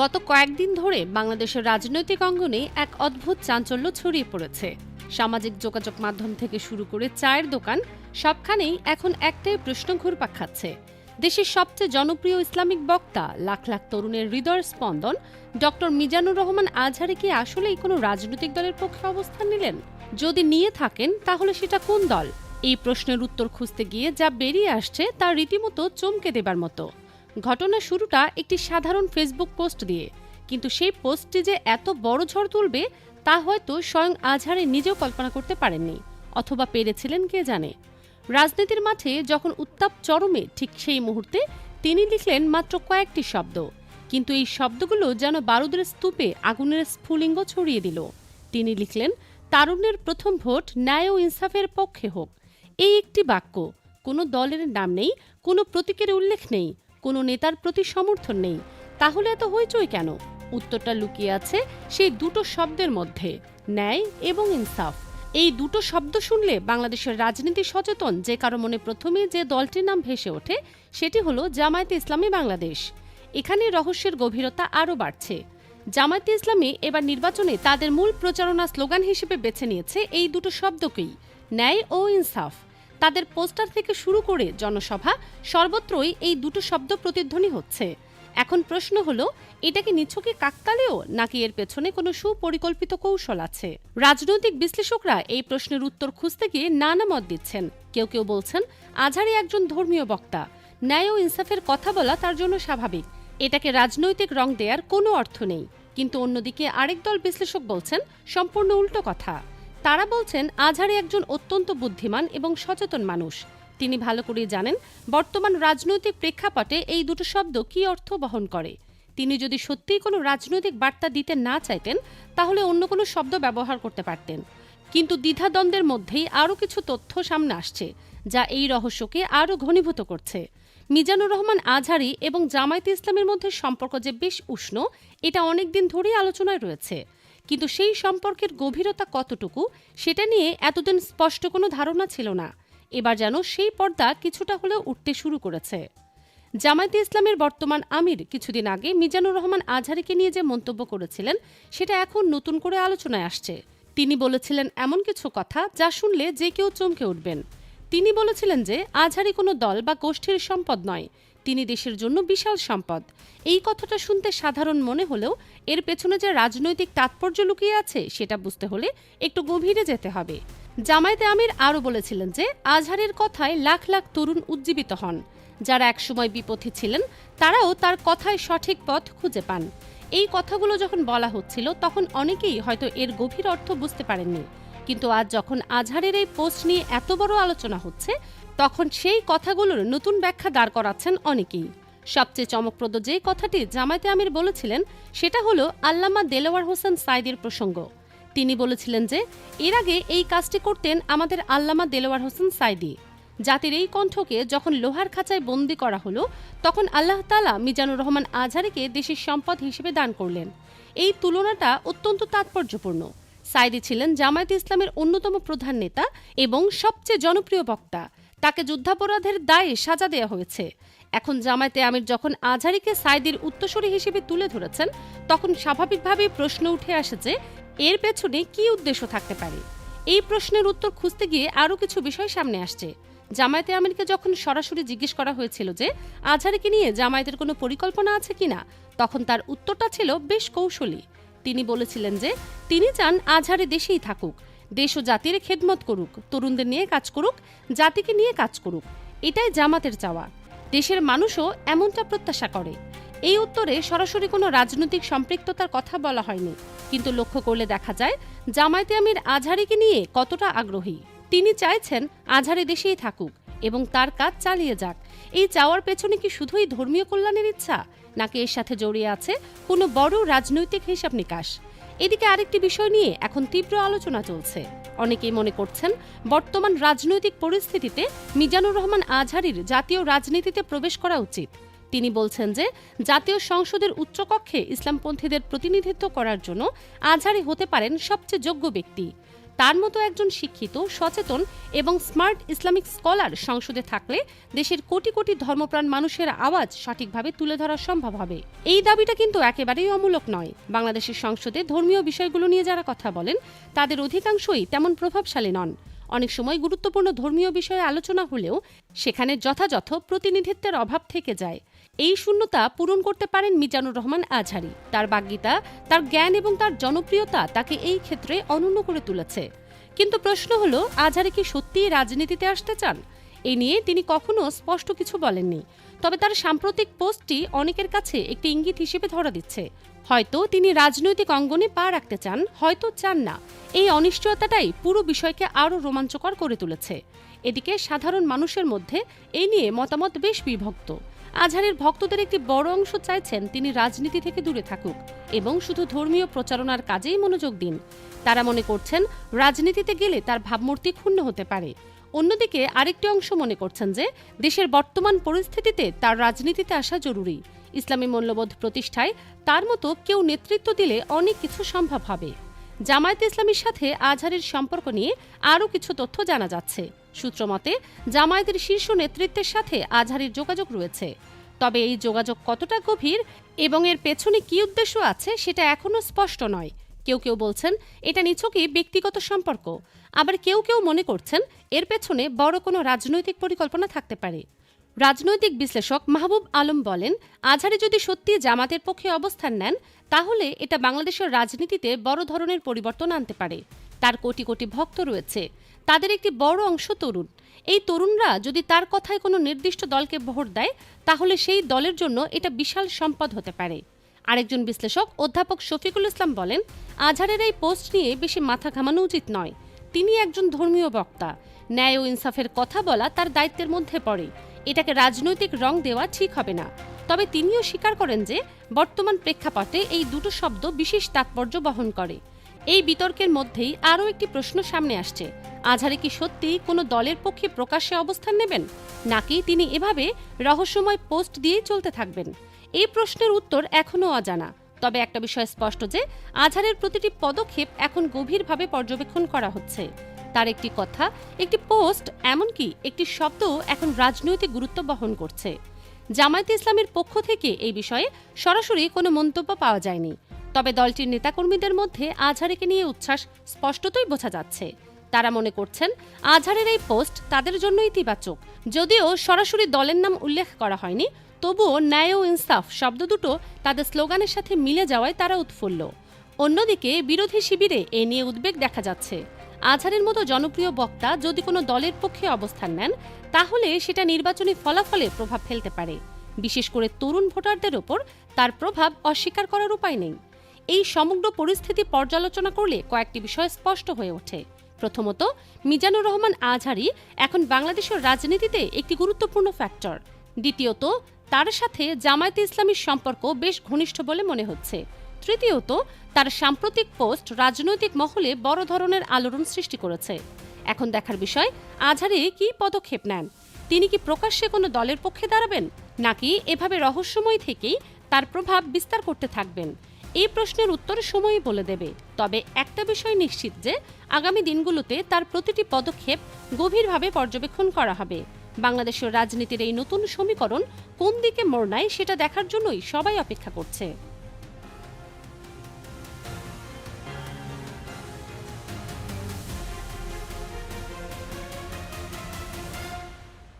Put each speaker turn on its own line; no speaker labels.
গত কয়েকদিন ধরে বাংলাদেশের রাজনৈতিক অঙ্গনে এক অদ্ভুত চাঞ্চল্য ছড়িয়ে পড়েছে। সামাজিক যোগাযোগ মাধ্যম থেকে শুরু করে চায়ের দোকান, সবখানেই এখন একটাই প্রশ্ন ঘুরপাক খাচ্ছে। দেশের সবচেয়ে জনপ্রিয় ইসলামিক বক্তা, লাখ লাখ তরুণের হৃদয় স্পন্দন, ডক্টর মিজানুর রহমান আজহারি কি আসলেই কোনো রাজনৈতিক দলের পক্ষে অবস্থান নিলেন? যদি নিয়ে থাকেন, তাহলে সেটা কোন দল? এই প্রশ্নের উত্তর খুঁজতে গিয়ে যা বেরিয়ে আসছে তা রীতিমতো চমকে দেবার মতো। ঘটনার শুরুটা একটি সাধারণ ফেসবুক পোস্ট দিয়ে। কিন্তু সেই পোস্টটি যে এত বড় ঝড় তুলবে, তা হয়তো স্বয়ং আজহারে নিজেও কল্পনা করতে পারেননি, অথবা পেরেছিলেন কে জানে। রাজনীতির মাঠে যখন উত্তাপ চরমে ঠিক সেই মুহূর্তে তিনি লিখলেন মাত্র কয়েকটি শব্দ। কিন্তু এই শব্দগুলো যেন বারুদের স্তূপে আগুনের স্ফুলিঙ্গ ছড়িয়ে দিল। তিনি লিখলেন, তারুণ্যের প্রথম ভোট ন্যায় ও ইনসাফের পক্ষে হোক। এই একটি বাক্য। কোনো দলের নাম নেই, কোনো প্রতীকের উল্লেখ নেই কোনো নেতার প্রতি সমর্থন নেই। তাহলে এত হইচই কেন? উত্তরটা লুকিয়ে আছে সেই দুটো শব্দের মধ্যে, ন্যায় এবং ইনসাফ। এই দুটো শব্দ শুনলে বাংলাদেশের রাজনীতি সচেতন যে কারও মনে প্রথমেই যে দলটির নাম ভেসে ওঠে, সেটি হলো জামায়াতে ইসলামী বাংলাদেশ। এখানে রহস্যের গভীরতা আরও বাড়ছে। জামায়াতে ইসলামী এবার নির্বাচনে তাদের মূল প্রচারণা স্লোগান হিসেবে বেছে নিয়েছে এই দুটো শব্দকেই, ন্যায় ও ইনসাফ। তাদের পোস্টার থেকে শুরু করে জনসভা, সর্বত্রই এই দুটো শব্দ প্রতিধ্বনি হচ্ছে। এখন প্রশ্ন হলো, এটা কি নিছকে কাকতালেও নাকি এর পেছনে কোনো সুপরিকল্পিত কৌশল আছে? রাজনৈতিক বিশ্লেষকরা এই প্রশ্নের উত্তর খুঁজতে গিয়ে নানা মত দিচ্ছেন। কেউ কেউ বলছেন, আজহারি একজন ধর্মীয় বক্তা। ন্যায় ও ইনসাফের কথা বলা তার জন্য স্বাভাবিক। এটাকে রাজনৈতিক রং দেওয়ার কোনো অর্থ নেই। কিন্তু অন্যদিকে আরেক দল বিশ্লেষক বলছেন, সম্পূর্ণ উল্টো কথা। তারা বলছেন, আজহারি একজন অত্যন্ত বুদ্ধিমান এবং সচেতন মানুষ। তিনি ভালো করেই জানেন, বর্তমান রাজনৈতিক প্রেক্ষাপটে এই দুটো শব্দ কী অর্থ বহন করে। তিনি যদি সত্যিই কোনো রাজনৈতিক বার্তা দিতে না চাইতেন, তাহলে অন্য কোনো শব্দ ব্যবহার করতে পারতেন। কিন্তু দ্বিধাদ্বন্দ্বের মধ্যেই আরও কিছু তথ্য সামনে আসছে, যা এই রহস্যকে আরও ঘনীভূত করছে। মিজানুর রহমান আজহারি এবং জামায়াতে ইসলামের মধ্যে সম্পর্ক যে বেশ উষ্ণ, এটা অনেকদিন ধরেই আলোচনায় রয়েছে। কিন্তু সেই সম্পর্কের গভীরতা কতটুকু, সেটা নিয়ে এতদিন স্পষ্ট কোনো ধারণা ছিল না। এবার যেন সেই পর্দা কিছুটা হলেও উঠতে শুরু করেছে। জামায়াতে ইসলামের বর্তমান আমির কিছুদিন আগে মিজানুর রহমান আজহারিকে নিয়ে যে মন্তব্য করেছিলেন, সেটা এখন নতুন করে আলোচনায় আসছে। তিনি বলেছিলেন এমন কিছু কথা যা শুনলে যে কেউ চমকে উঠবেন। তিনি বলেছিলেন যে আজহারি কোনো দল বা গোষ্ঠীর সম্পদ নয় তিনি দেশের জন্য বিশাল সম্পদ। এই কথাটা শুনতে সাধারণ মনে হলেও এর পেছনে যে রাজনৈতিক তাৎপর্য লুকিয়ে আছে, সেটা বুঝতে হলে একটু গভীরে যেতে হবে। জামায়াতে আমির আরও বলেছিলেন যে, আজহারের কথায় লাখ লাখ তরুণ উজ্জীবিত হন। যারা একসময় বিপথে ছিলেন, তারাও তার কথায় সঠিক পথ খুঁজে পান। এই কথাগুলো যখন বলা হচ্ছিল, তখন অনেকেই হয়তো এর গভীর অর্থ বুঝতে পারেননি। কিন্তু আজ যখন আজহারের এই পোস্ট নিয়ে এত বড় আলোচনা হচ্ছে, তখন সেই কথাগুলোর নতুন ব্যাখ্যা দাঁড় করাচ্ছেন অনেকেই। সবচেয়ে চমকপ্রদ যে কথাটি জামায়াতে আমির বলেছিলেন, সেটা হলো আল্লামা দেলোয়ার হোসেন সাইদের প্রসঙ্গ। তিনি বলেছিলেন যে, এর আগে এই কাজটি করতেন আমাদের আল্লামা দেলোয়ার হোসেন সাইদি জাতির এই কণ্ঠকে যখন লোহার খাঁচায় বন্দি করা হলো, তখন আল্লাহ তালা মিজানুর রহমান আজহারিকে দেশের সম্পদ হিসেবে দান করলেন। এই তুলনাটা অত্যন্ত তাৎপর্যপূর্ণ। সাইদি ছিলেন জামায়াত ইসলামের অন্যতম প্রধান নেতা এবং সবচেয়ে জনপ্রিয় বক্তা। তাকে যুদ্ধাপরাধের দায়ে সাজা দেওয়া হয়েছে। এখন জামায়াতে আমির যখন আজহারিকে সাইদির উত্তরসূরি হিসেবে তুলে ধরেছেন, তখন স্বাভাবিকভাবেই প্রশ্ন উঠে আসে যে, এর পেছনে কি উদ্দেশ্য থাকতে পারে? এই প্রশ্নের উত্তর খুঁজতে গিয়ে আরও কিছু বিষয় সামনে আসছে। জামায়াতে আমিরকে যখন সরাসরি জিজ্ঞেস করা হয়েছিল যে, আজহারিকে নিয়ে জামায়াতের কোনো পরিকল্পনা আছে কিনা? তখন তার উত্তরটা ছিল বেশ কৌশলী। তিনি বলেছিলেন যে, তিনি চান আজহারি দেশেই থাকুক, দেশ ও জাতির খেদমত করুক, তরুণদের নিয়ে কাজ করুক, জাতিকে নিয়ে কাজ করুক। এটাই জামাতের চাওয়া। দেশের মানুষও এমনটা প্রত্যাশা করে। এই উত্তরে সরাসরি কোনো রাজনৈতিক সম্পৃক্ততার কথা বলা হয়নি। কিন্তু লক্ষ্য করলে দেখা যায়, জামায়াতে আমির আজহারিকে নিয়ে কতটা আগ্রহী। তিনি চাইছেন আজহারি দেশেই থাকুক। এবং তার কাজ চালিয়ে যাক। এই চাওয়ার পেছনে কি শুধুই ধর্মীয় কল্যাণের ইচ্ছা? নাকি এর সাথে জড়িয়ে আছে কোনো বড় রাজনৈতিক হিসাব নিকাশ? এদিকে আরেকটি বিষয় নিয়ে এখন তীব্র আলোচনা চলছে। অনেকেই মনে করছেন, বর্তমান রাজনৈতিক পরিস্থিতিতে মিজানুর রহমান আজহারির জাতীয় রাজনীতিতে প্রবেশ করা উচিত। তিনি বলছেন যে, জাতীয় সংসদের উচ্চকক্ষে ইসলামপন্থীদের প্রতিনিধিত্ব করার জন্য আজহারি হতে পারেন সবচেয়ে যোগ্য ব্যক্তি। তার মতো একজন শিক্ষিত, সচেতন এবং স্মার্ট ইসলামিক স্কলার সংসদে থাকলে দেশের কোটি কোটি ধর্মপ্রাণ মানুষের আওয়াজ সঠিকভাবে তুলে ধরা সম্ভব হবে। এই দাবিটা কিন্তু একেবারেই অমূলক নয়। বাংলাদেশের সংসদে ধর্মীয় বিষয়গুলো নিয়ে যারা কথা বলেন, তাদের অধিকাংশই তেমন প্রভাবশালী নন। অনেক সময় গুরুত্বপূর্ণ ধর্মীয় বিষয়ে আলোচনা হলেও সেখানে যথাযথ প্রতিনিধিত্বের অভাব থেকে যায়। এই শূন্যতা পূরণ করতে পারেন মিজানুর রহমান আজহারি। তার বাগ্যিতা তার জ্ঞান এবং তার জনপ্রিয়তা তাকে এই ক্ষেত্রে অনন্য করে তুলেছে। কিন্তু প্রশ্ন হলো, আজহারি কি সত্যিই রাজনীতিতে আসতে চান? এ নিয়ে তিনি কখনো স্পষ্ট কিছু বলেননি। তবে তার সাম্প্রতিক পোস্টটি অনেকের কাছে একটি ইঙ্গিত হিসেবে ধরা দিচ্ছে। হয়তো তিনি রাজনৈতিক অঙ্গনে পা রাখতে চান, হয়তো চান না। এই অনিশ্চয়তাটাই পুরো বিষয়কে আরও রোমাঞ্চকর করে তুলেছে। এদিকে সাধারণ মানুষের মধ্যে এই নিয়ে মতামত বেশ বিভক্ত। আজহারের ভক্তদের একটি বড় অংশ চাইছেন তিনি রাজনীতি থেকে দূরে থাকুক এবং শুধু ধর্মীয় প্রচারণার কাজেই মনোযোগ দিন। তারা মনে করছেন, রাজনীতিতে গেলে তার ভাবমূর্তি ক্ষুণ্ণ হতে পারে। অন্যদিকে আরেকটি অংশ মনে করছেন যে, দেশের বর্তমান পরিস্থিতিতে তার রাজনীতিতে আসা জরুরি। ইসলামী মূল্যবোধ প্রতিষ্ঠায় তার মতো কেউ নেতৃত্ব দিলে অনেক কিছু সম্ভব হবে। জামায়াতে ইসলামীর সাথে আজহারের সম্পর্ক নিয়ে আরও কিছু তথ্য জানা যাচ্ছে। সূত্রমতে জামায়াতের শীর্ষ নেতৃত্বের সাথে আজহারের যোগাযোগ রয়েছে। তবে এই যোগাযোগ কতটা গভীর এবং এর পেছনে কি উদ্দেশ্য আছে সেটা এখনও স্পষ্ট নয়। কেউ কেউ বলছেন, এটা নিছকই ব্যক্তিগত সম্পর্ক। আবার কেউ কেউ মনে করছেন, এর পেছনে বড় কোনো রাজনৈতিক পরিকল্পনা থাকতে পারে। রাজনৈতিক বিশ্লেষক মাহবুব আলম বলেন, আজহারি যদি সত্যি জামাতের পক্ষে অবস্থান নেন তাহলে এটা বাংলাদেশের রাজনীতিতে বড় ধরনের পরিবর্তন আনতে পারে। তার কোটি কোটি ভক্ত রয়েছে। তাদের একটি বড় অংশ তরুণ। এই তরুণরা যদি তার কথায় কোনো নির্দিষ্ট দলকে ভোট দেয়, তাহলে সেই দলের জন্য এটা বিশাল সম্পদ হতে পারে। আরেকজন বিশ্লেষক, অধ্যাপক শফিকুল ইসলাম বলেন, আজহারের এই পোস্ট নিয়ে বেশি মাথা ঘামানো উচিত নয়। তিনি একজন ধর্মীয় বক্তা। ন্যায় ও ইনসাফের কথা বলা তার দায়িত্বের মধ্যে পড়ে। এটাকে রাজনৈতিক রং দেওয়া ঠিক হবে না। তবে তিনিও স্বীকার করেন যে বর্তমান প্রেক্ষাপটে এই দুটো শব্দ বিশেষ তাৎপর্য বহন করে। এই বিতর্কের মধ্যেই আরও একটি প্রশ্ন সামনে আসছে। আজহারে কি সত্যিই কোনো দলের পক্ষে প্রকাশ্যে অবস্থান নেবেন? নাকি তিনি এভাবে রহস্যময় পোস্ট দিয়েই চলতে থাকবেন? এই প্রশ্নের উত্তর এখনও অজানা। তবে একটা বিষয় স্পষ্ট যে আজহারের প্রতিটি পদক্ষেপ এখন গভীরভাবে পর্যবেক্ষণ করা হচ্ছে। তার একটি কথা, একটি পোস্ট, এমনকি একটি শব্দ এখন রাজনৈতিক গুরুত্ব বহন করছে। জামায়াতে ইসলামের পক্ষ থেকে এই বিষয়ে সরাসরি কোনো মন্তব্য পাওয়া যায়নি। তবে দলটির নেতাকর্মীদের মধ্যে আজহারিকে নিয়ে উচ্ছ্বাস স্পষ্টতই বোঝা যাচ্ছে। তারা মনে করছেন, আজহারের এই পোস্ট তাদের জন্য ইতিবাচক। যদিও সরাসরি দলের নাম উল্লেখ করা হয়নি, তবুও ন্যায় ও ইনসাফ শব্দ দুটো তাদের স্লোগানের সাথে মিলে যাওয়ায় তারা উৎফুল্ল। অন্যদিকে বিরোধী শিবিরে এ নিয়ে উদ্বেগ দেখা যাচ্ছে। আজহারের মতো জনপ্রিয় বক্তা যদি কোনো দলের পক্ষে অবস্থান নেন, তাহলে সেটা নির্বাচনী ফলাফলে প্রভাব ফেলতে পারে। বিশেষ করে তরুণ ভোটারদের ওপর তার প্রভাব অস্বীকার করার উপায় নেই। এই সমগ্র পরিস্থিতি পর্যালোচনা করলে কয়েকটি বিষয় স্পষ্ট হয়ে ওঠে। প্রথমত, মিজানুর রহমান আজহারি এখন বাংলাদেশের রাজনীতিতে একটি গুরুত্বপূর্ণ ফ্যাক্টর দ্বিতীয়ত, তার সাথে জামায়াতে ইসলামীর সম্পর্ক বেশ ঘনিষ্ঠ বলে মনে হচ্ছে। তৃতীয়ত, তার সাম্প্রতিক পোস্ট রাজনৈতিক মহলে বড় ধরনের আলোড়ন সৃষ্টি করেছে। এখন দেখার বিষয়, আজহারি কি পদক্ষেপ নেন? তিনি কি প্রকাশ্যে কোনো দলের পক্ষে দাঁড়াবেন? নাকি এভাবে রহস্যময় থেকেই তার প্রভাব বিস্তার করতে থাকবেন? এই প্রশ্নের উত্তর সময়ই বলে দেবে। তবে একটা বিষয় নিশ্চিত যে, আগামী দিনগুলোতে তার প্রতিটি পদক্ষেপ গভীরভাবে পর্যবেক্ষণ করা হবে। বাংলাদেশের রাজনীতির এই নতুন সমীকরণ কোন দিকে মোড় সেটা দেখার জন্যই সবাই অপেক্ষা করছে।